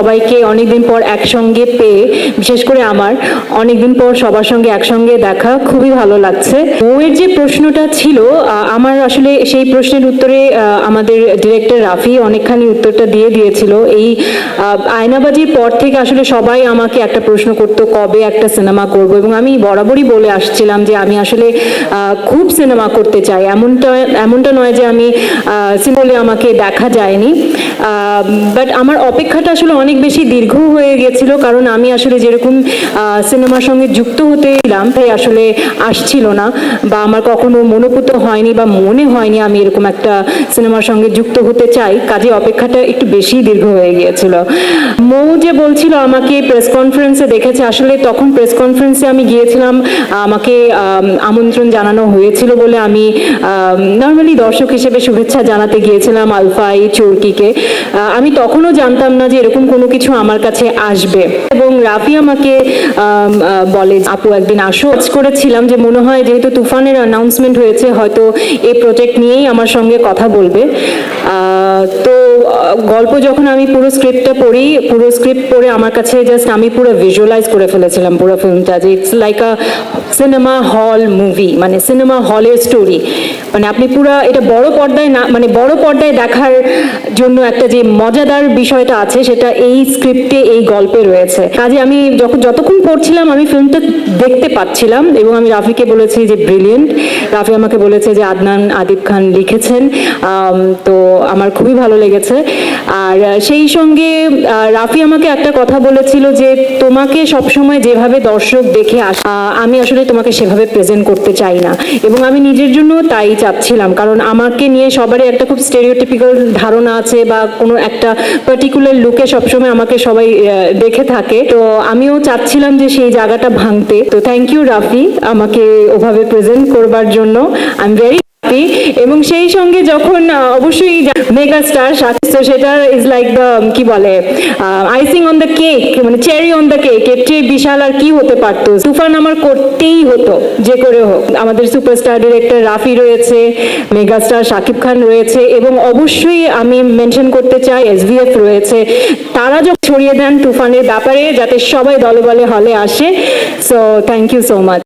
সবাইকে অনেকদিন পর একসঙ্গে পেয়ে, বিশেষ করে আমার, অনেকদিন পর সবার সঙ্গে একসঙ্গে দেখা, খুবই ভালো লাগছে। বউয়ের যে প্রশ্নটা ছিল আমার আসলে সেই প্রশ্নের উত্তরে আমাদের ডিরেক্টর রাফি অনেকখানি উত্তরটা দিয়ে দিয়েছিল। এই আয়নাবাজির পর থেকে আসলে সবাই আমাকে একটা প্রশ্ন করতো, কবে একটা সিনেমা করব? এবং আমি বরাবরই বলে আসছিলাম যে আমি আসলে খুব সিনেমা করতে চাই। এমনটা এমনটা নয় যে আমি সিম্পলি আমাকে দেখা যায়নি। বাট আমার অপেক্ষাটা আসলে অনেক বেশি দীর্ঘ হয়ে গেছিল, কারণ আমি আসলে যেরকম সিনেমার সঙ্গে যুক্ত হতে এলাম, তাই আসলে আসছিল না, বা আমার কখনো মনোপুত হয়নি বা মনে হয়নি আমি এরকম একটা সিনেমার সঙ্গে যুক্ত হতে চাই, কাজে অপেক্ষাটা একটু বেশি দীর্ঘ হয়ে গিয়েছিল। মৌ যে বলছিল আমাকে প্রেস কনফারেন্সে দেখেছে, আসলে তখন প্রেস কনফারেন্সে আমি গিয়েছিলাম, আমাকে আমন্ত্রণ জানানো হয়েছিল বলে আমি নর্মালি দর্শক হিসেবে শুভেচ্ছা জানাতে গিয়েছিলাম আলফাই চোরকিকে। আমি তখনও জানতাম না যে এরকম কোনো কিছু আমার কাছে আসবে। এবং রাফি আমাকে আম, বলে আপু একদিন আসো। করেছিলাম যে মনে হয় যেহেতু তুফানের অ্যানাউন্সমেন্ট হয়েছে হয়তো এই প্রজেক্ট নিয়েই আমার সঙ্গে কথা বলবে। তো গল্প যখন আমি পুরো স্ক্রিপ্টটা পড়ি পুরো স্ক্রিপ্ট পড়ে আমার কাছে জাস্ট আমি পুরো ভিজুয়ালাইজ করে ফেলেছিলাম পুরো ফিল্মটা যে it's like a cinema hall movie মানে সিনেমা হলের স্টোরি মানে আপনি পুরো এটা বড় পর্দায় না মানে বড় পর্দায় দেখার জন্য একটা যে মজাদার বিষয়টা আছে, সেটা এই স্ক্রিপ্টে এই গল্পে রয়েছে। কাজে আমি যখন, যতক্ষণ পড়ছিলাম, আমি ফিল্মটা দেখতে পাচ্ছিলাম এবং আমি রাফিকে বলেছি যে ব্রিলিয়েন্ট রাফি আমাকে বলেছে যে আদনান, আদিব খান লিখেছেন। তো আমার খুবই ভালো লেগেছে। আর সেই সঙ্গে রাফি আমাকে একটা কথা বলেছিল যে তোমাকে সবসময় যেভাবে দর্শক দেখে আস আমি আসলে তোমাকে সেভাবে প্রেজেন্ট করতে চাই না। এবং আমি নিজের জন্য তাই চাচ্ছিলাম। কারণ আমাকে নিয়ে সবারই একটা খুব স্টেরিওটিপিক্যাল ধারণা আছে বা কোনো একটা পার্টিকুলার লুকে সবসময় আমাকে সবাই দেখে থাকে। তো আমিও চাচ্ছিলাম যে সেই জায়গাটা ভাঙতে। তো থ্যাংক ইউ রাফি, আমাকে ওভাবে প্রেজেন্ট করবার জন্য। আই এম ভেরি হ্যাপি এবং সেই সঙ্গে যখন অবশ্যই মেগা স্টার তো সেটা ইজ লাইক দ্য কি বলে আইসিং অন দ্য কেক মানে চেরি অন দ্য কেক এর চেয়ে বিশাল আর কি হতে পারতো? তুফান আমার করতেই হতো, যে করে হোক। আমাদের সুপারস্টার ডিরেক্টর রাফি রয়েছে মেগা স্টার শাকিব খান রয়েছে, এবং অবশ্যই আমি মেনশন করতে চাই এসভিএফ রয়েছে। তারা যখন ছড়িয়ে দেন তুফানের ব্যাপারে, যাতে সবাই দলে বলে হলে আসে so thank you so much